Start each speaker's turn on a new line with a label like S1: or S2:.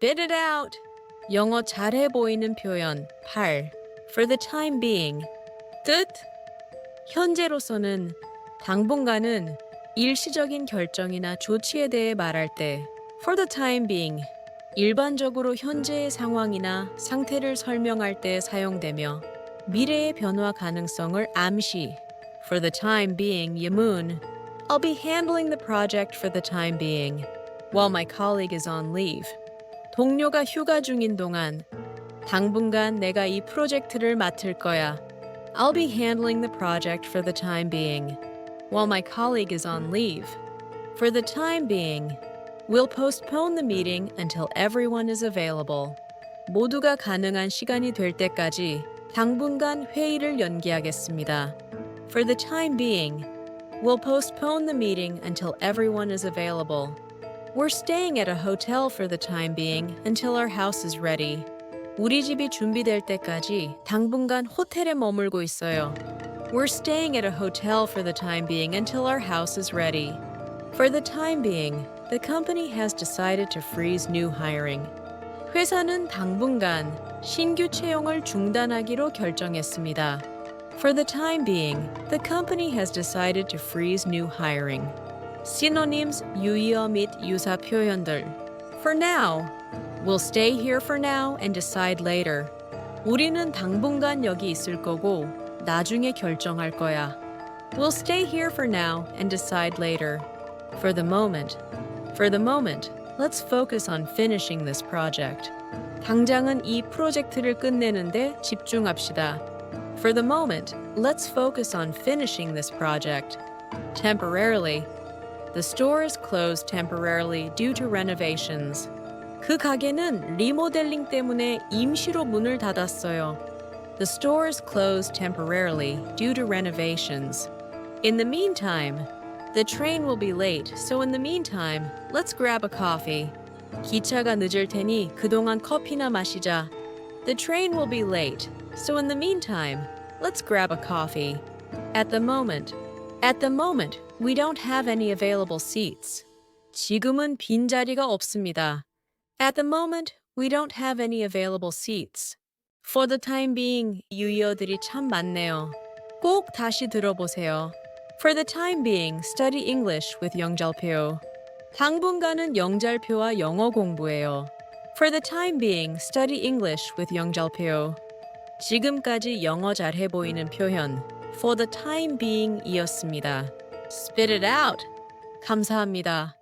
S1: Spit it out. 영어 잘해 보이는 표현 8. For the time being. 끝. 현재로서는 당분간은 일시적인 결정이나 조치에 대해 말할 때 for the time being 일반적으로 현재의 상황이나 상태를 설명할 때 사용되며 미래의 변화 가능성을 암시 for the time being 예문 I'll be handling the project for the time being while my colleague is on leave 동료가 휴가 중인 동안 당분간 내가 이 프로젝트를 맡을 거야 I'll be handling the project for the time being while my colleague is on leave. For the time being, we'll postpone the meeting until everyone is available. 모두가 가능한 시간이 될 때까지 당분간 회의를 연기하겠습니다. For the time being, we'll postpone the meeting until everyone is available. We're staying at a hotel for the time being until our house is ready. 우리 집이 준비될 때까지 당분간 호텔에 머물고 있어요. We're staying at a hotel for the time being until our house is ready. For the time being, the company has decided to freeze new hiring. 회사는 당분간 신규 채용을 중단하기로 결정했습니다. For the time being, the company has decided to freeze new hiring. Synonyms 유의어 및 유사 표현들. For now, we'll stay here for now and decide later. 우리는 당분간 여기 있을 거고 나중에 결정할 거야. We'll stay here for now and decide later. For the moment, for the moment, let's focus on finishing this project. 당장은 이 프로젝트를 끝내는데 집중합시다. For the moment, let's focus on finishing this project. Temporarily, the store is closed temporarily due to renovations. 그 가게는 리모델링 때문에 임시로 문을 닫았어요. The store is closed temporarily due to renovations. In the meantime, the train will be late, so in the meantime, let's grab a coffee. 기차가 늦을 테니 그동안 커피나 마시자. The train will be late, so in the meantime, let's grab a coffee. At the moment, at the moment, we don't have any available seats. 지금은 빈자리가 없습니다. At the moment, we don't have any available seats. For the time being, 유의어들이 참 많네요. 꼭 다시 들어보세요. For the time being, study English with 영잘표. 당분간은 영잘표와 영어 공부해요. For the time being, study English with 영잘표. 지금까지 영어 잘해 보이는 표현 for the time being 이었습니다. Spit it out. 감사합니다.